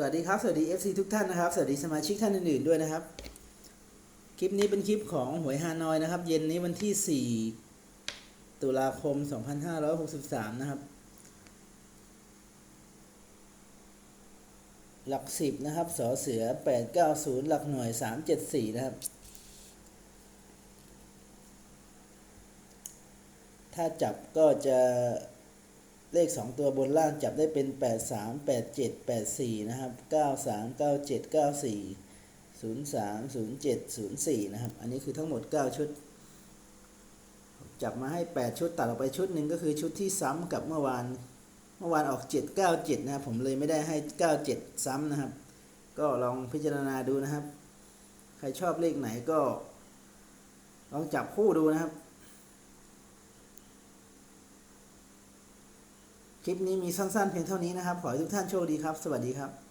สวัสดีครับ สวัสดี FC ทุกท่านนะครับ สวัสดีสมาชิกท่านอื่นๆด้วยนะครับ คลิปนี้เป็นคลิปของหวยฮานอยนะครับ เย็นนี้วันที่ 4 ตุลาคม 2563 นะครับ หลักสิบนะครับ สอเสือ 890 หลักหน่วย 374 นะครับ ถ้าจับก็จะ เลข 2 ตัวบนล่างจับได้เป็น 83 87 84 นะครับ 93 97 94 03 07 04 นะครับ อันนี้คือทั้งหมด 9 ชุด จับมาให้ 8 ชุดตัดออกไปชุดหนึ่งก็คือชุดที่ซ้ำกับเมื่อวาน เมื่อวานออก 797 นะครับ ผมเลยไม่ได้ให้ 97 ซ้ำนะครับ ก็ลองพิจารณาดูนะครับ ใครชอบเลขไหนก็ ลองจับคู่ดูนะครับ คลิปนี้มีสั้นๆเพียงเท่านี้นะครับ ขอให้ทุกท่านโชคดีครับ สวัสดีครับ